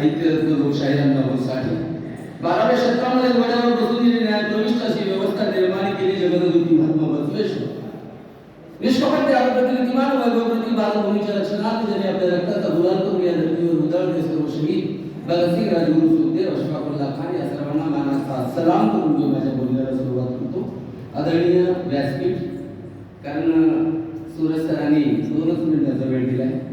साहित्य लोकशाहीरांना लोकशाही अण्णाभाऊसाठी बाराव्या शतकामध्ये वड्यावर बसून दिली न्याय अशी व्यवस्था निर्माण केली जगदगुती महात्मा बसवेश्वर. निष्कपट आरोग्यातील वैभवप्रती बालभूमीच्या रक्षणार्थ ज्यांनी आपल्या रक्ताचा गुलाल करून या धर्तीवर उजाळले सर्व शहीद भगतसिंग राजगुरू सुखदेव अशफाकुल्ला खान या सर्वांना मानाचा सलाम करून मी माझ्या बोलण्याला सुरुवात करतो. आदरणीय व्यासपीठ कारण सूरज सरांनी दोनच मिनिटाचा वेळ दिला आहे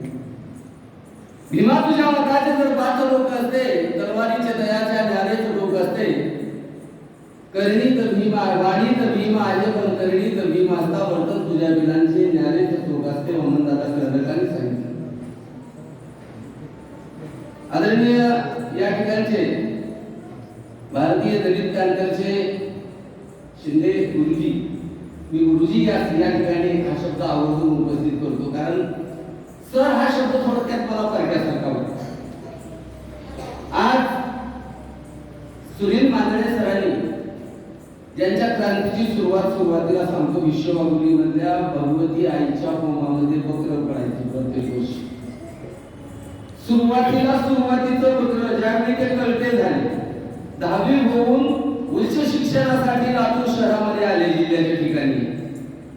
भीमा तुझ्या मताचे जर पाच लोक असते तलवारीचे दयाच्या न्यारेचे लोक असते करणी तर भीमा वाणी तर भीमा आहे पण करणी तर भीमा असता वर्तन तुझ्या बिलांचे न्यारेचे लोक असते म्हणून दादा कर्णकाने सांगितलं आदरणीय या ठिकाणचे भारतीय दलित क्रांतीचे शिंदे गुरुजी। मी गुरुजी या या ठिकाणी हा शब्द आवडतो उपस्थित करतो कारण सर हा शब्द थोडक्यात मला परक्यासारखा होता. आज सुनील मांदळे सरांनी ज्यांच्या क्रांतीची सुरुवात सुरुवातीला सांगतो विश्वमागुली मधल्या भगवती आईच्या होमामध्ये वक्र पडायची प्रत्येक वर्षी सुरुवातीला सुरुवातीचं वक्र ज्यावेळी ते कळते झाले दहावी होऊन उच्च शिक्षणासाठी लातूर शहरामध्ये आले जिल्ह्याच्या ठिकाणी.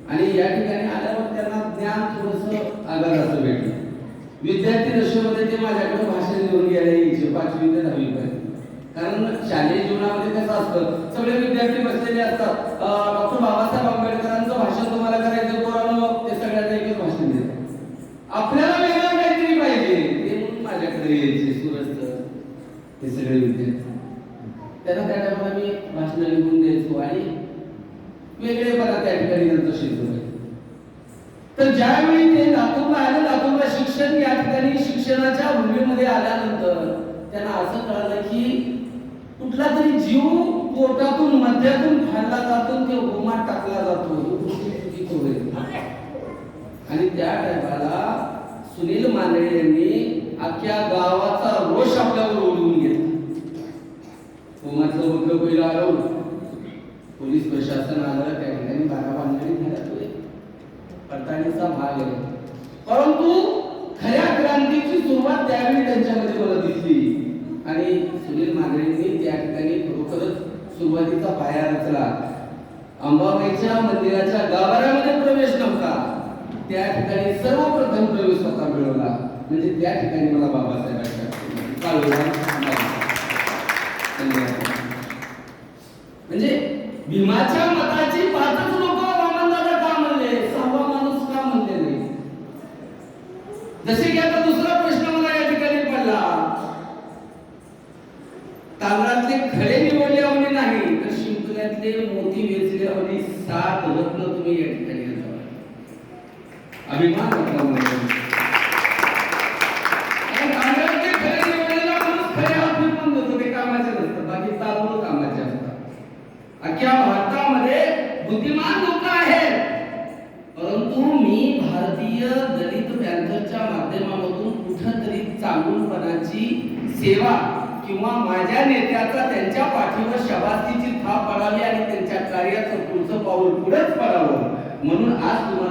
आणि या ठिकाणी आल्यावर त्यांना ज्ञान थोडस आगाराचं भेटलं. विद्यार्थी दशेमध्ये ते माझ्याकडे भाषण देऊन गेले यायचे पाचवी ते दहावी पर्यंत. कारण शालेय जीवनामध्ये कसं असतं सगळे विद्यार्थी बसलेले असतात. डॉक्टर बाबासाहेब आंबेडकरांचं भाषण तुम्हाला करायचं पोरांनो ते सगळ्यांना एकच भाषण देतात. आपल्याला वेगळं काहीतरी पाहिजे. ते म्हणून माझ्याकडे यायचे सुरस्त हे सगळे विद्यार्थी. त्यांना त्या टायमाला मी भाषण लिहून द्यायचो आणि वेगळेपणा त्या ठिकाणी त्यांचं शिकलो तर ज्यावेळी ते लातूरला शिक्षणाच्या भूमीमध्ये आल्यानंतर त्यांना असं कळालं की कुठला तरी जीव पोटातून मध्यातून खाल्ला जातो ते होमात टाकला जातो. आणि त्या टायमाला सुनील मांदळे यांनी अख्ख्या गावाचा रोष आपल्यावर ओढवून घेतला. होमातलं वक्र पहिलं आलं. पोलीस प्रशासन आलं त्या ठिकाणी बारा बांधणी झाल्या पडताळणीचा भाग आहे. परंतु खऱ्या क्रांतीची सुरुवात त्यावेळी त्यांच्यामध्ये मला दिसली. आणि सुनील मांदळेंनी त्या ठिकाणी खरोखरच सुरुवातीचा पाया रचला. अंबाबाईच्या मंदिराच्या गाभाऱ्यामध्ये प्रवेश नव्हता. त्या ठिकाणी सर्वप्रथम प्रवेश स्वतः मिळवला. म्हणजे त्या ठिकाणी मला बाबासाहेब काळोबा म्हणजे भीमाच्या मताची पाचच लोक वामनदादा का म्हणले सहावा माणूस का म्हणले नाही जसे की आता दुसरा प्रश्न मला या ठिकाणी पडला. तांदळातले खडे निवडले हवे नाही तर शिंकण्यातले मोती वेचले हवे सात रत्न तुम्ही या ठिकाणी अभिमान तांदळातले खडे निवडलेला माणूस खरे अभिमान ते कामाचे बाकी तांदूळ कामाचे असतात. अख्ख्या भारतामध्ये बुद्धिमान लोक आहेत. परंतु मी भारतीय माध्यमामधून कुठंतरी चांगुलपणाची सेवा किंवा माझ्या नेत्याचा त्यांच्या पाठीवर शबास्तीची थाप पडावी आणि त्यांच्या कार्याचं पुढचं पाऊल पुढेच पडावं. म्हणून आज तुम्हाला